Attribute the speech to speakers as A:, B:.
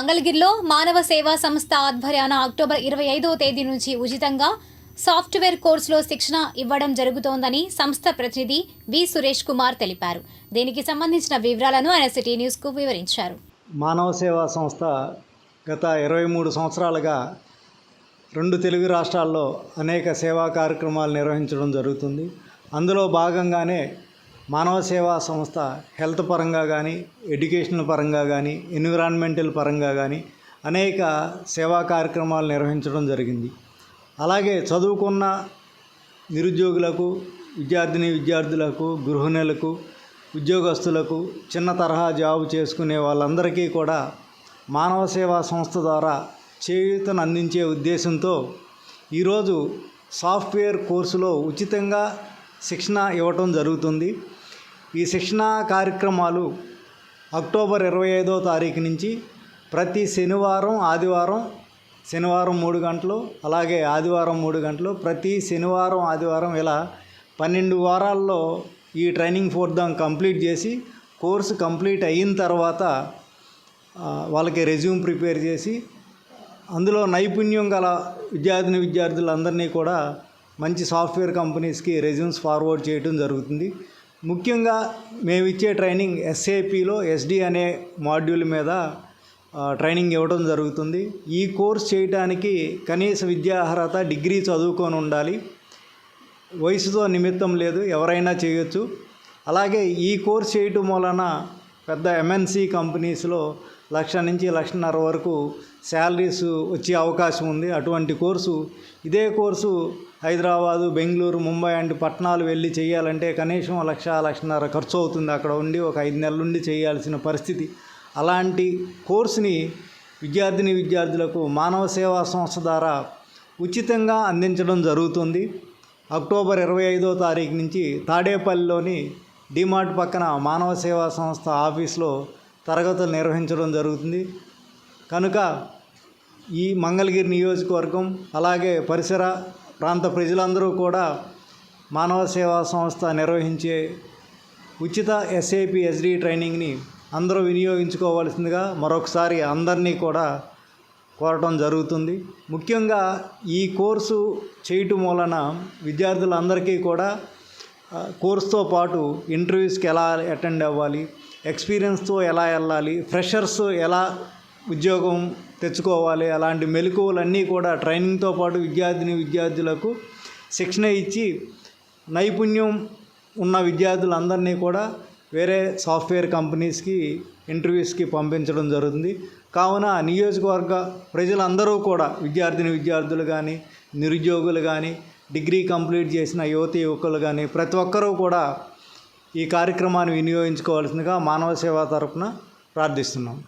A: మంగళగిరిలో మానవ సేవా సంస్థ ఆధ్వర్యాన అక్టోబర్ ఇరవై ఐదవ తేదీ నుంచి ఉచితంగా సాఫ్ట్వేర్ కోర్సులో శిక్షణ ఇవ్వడం జరుగుతోందని సంస్థ ప్రతినిధి వి సురేష్ కుమార్ తెలిపారు. దీనికి సంబంధించిన వివరాలను ఆయన సిటీ న్యూస్కు వివరించారు.
B: మానవ సేవా సంస్థ గత ఇరవై మూడు సంవత్సరాలుగా రెండు తెలుగు రాష్ట్రాల్లో అనేక సేవా కార్యక్రమాలు నిర్వహించడం జరుగుతుంది. అందులో భాగంగానే మానవ సేవా సంస్థ హెల్త్ పరంగా కానీ ఎడ్యుకేషనల్ పరంగా కానీ ఎన్విరాన్మెంటల్ పరంగా కానీ అనేక సేవా కార్యక్రమాలు నిర్వహించడం జరిగింది. అలాగే చదువుకున్న నిరుద్యోగులకు విద్యార్థిని విద్యార్థులకు గృహిణులకు ఉద్యోగస్తులకు చిన్న తరహా జాబు చేసుకునే వాళ్ళందరికీ కూడా మానవ సేవా సంస్థ ద్వారా చేయూతను అందించే ఉద్దేశంతో ఈరోజు సాఫ్ట్వేర్ కోర్సులో ఉచితంగా శిక్షణ ఇవ్వటం జరుగుతుంది. ఈ శిక్షణా కార్యక్రమాలు అక్టోబర్ ఇరవై ఐదో తారీఖు నుంచి ప్రతి శనివారం ఆదివారం శనివారం మూడు గంటలు అలాగే ఆదివారం మూడు గంటలు ప్రతి శనివారం ఆదివారం ఇలా పన్నెండు వారాల్లో ఈ ట్రైనింగ్ ఫోర్దాం కంప్లీట్ చేసి కోర్సు కంప్లీట్ అయిన తర్వాత వాళ్ళకి రెజ్యూమ్ ప్రిపేర్ చేసి అందులో నైపుణ్యం గల విద్యార్థిని విద్యార్థులందరినీ కూడా మంచి సాఫ్ట్వేర్ కంపెనీస్కి రెజ్యూమ్స్ ఫార్వర్డ్ చేయడం జరుగుతుంది. ముఖ్యంగా మేము ఇచ్చే ట్రైనింగ్ ఎస్ఏపిలో ఎస్డి అనే మాడ్యూల్ మీద ట్రైనింగ్ ఇవ్వడం జరుగుతుంది. ఈ కోర్స్ చేయడానికి కనీస విద్యా అర్హత డిగ్రీ చదువుకొని ఉండాలి. వయసుతో నిమిత్తం లేదు ఎవరైనా చేయొచ్చు. అలాగే ఈ కోర్స్ చేయటం వలన పెద్ద ఎంఎన్సి కంపెనీస్లో లక్ష నుంచి లక్షన్నర వరకు శాలరీస్ వచ్చే అవకాశం ఉంది. అటువంటి కోర్సు ఇదే కోర్సు హైదరాబాదు బెంగళూరు ముంబై అంటే పట్టణాలు వెళ్ళి చేయాలంటే కనీసం లక్ష లక్షన్నర ఖర్చు అవుతుంది. అక్కడ ఉండి ఒక ఐదు నెలల నుండి చేయాల్సిన పరిస్థితి. అలాంటి కోర్సుని విద్యార్థిని విద్యార్థులకు మానవ సేవా సంస్థ ద్వారా ఉచితంగా అందించడం జరుగుతుంది. అక్టోబర్ ఇరవై ఐదో తారీఖు నుంచి తాడేపల్లిలోని డిమార్ట్ పక్కన మానవ సేవా సంస్థ ఆఫీస్లో తరగతులు నిర్వహించడం జరుగుతుంది. కనుక ఈ మంగళగిరి నియోజకవర్గం అలాగే పరిసర ప్రాంత ప్రజలందరూ కూడా మానవ సేవా సంస్థ నిర్వహించే ఉచిత ఎస్ఏపి ఎస్డి ట్రైనింగ్ని అందరూ వినియోగించుకోవాల్సిందిగా మరొకసారి అందరినీ కూడా కోరటం జరుగుతుంది. ముఖ్యంగా ఈ కోర్సు చేయటం వలన విద్యార్థులందరికీ కూడా కోర్సుతో పాటు ఇంటర్వ్యూస్కి ఎలా అటెండ్ అవ్వాలి ఎక్స్పీరియన్స్తో ఎలా వెళ్ళాలి ఫ్రెషర్స్ ఎలా ఉద్యోగం తెచ్చుకోవాలి అలాంటి మెలకువలన్నీ కూడా ట్రైనింగ్తో పాటు విద్యార్థిని విద్యార్థులకు శిక్షణ ఇచ్చి నైపుణ్యం ఉన్న విద్యార్థులందరినీ కూడా వేరే సాఫ్ట్వేర్ కంపెనీస్కి ఇంటర్వ్యూస్కి పంపించడం జరుగుతుంది. కావున నియోజకవర్గ ప్రజలందరూ కూడా విద్యార్థిని విద్యార్థులు కానీ నిరుద్యోగులు కానీ డిగ్రీ కంప్లీట్ చేసిన యువతి యువకులు కానీ ప్రతి ఒక్కరూ కూడా ఈ కార్యక్రమాన్ని వినియోగించుకోవాల్సిందిగా మానవ సేవ తరపున ప్రార్థిస్తున్నాం.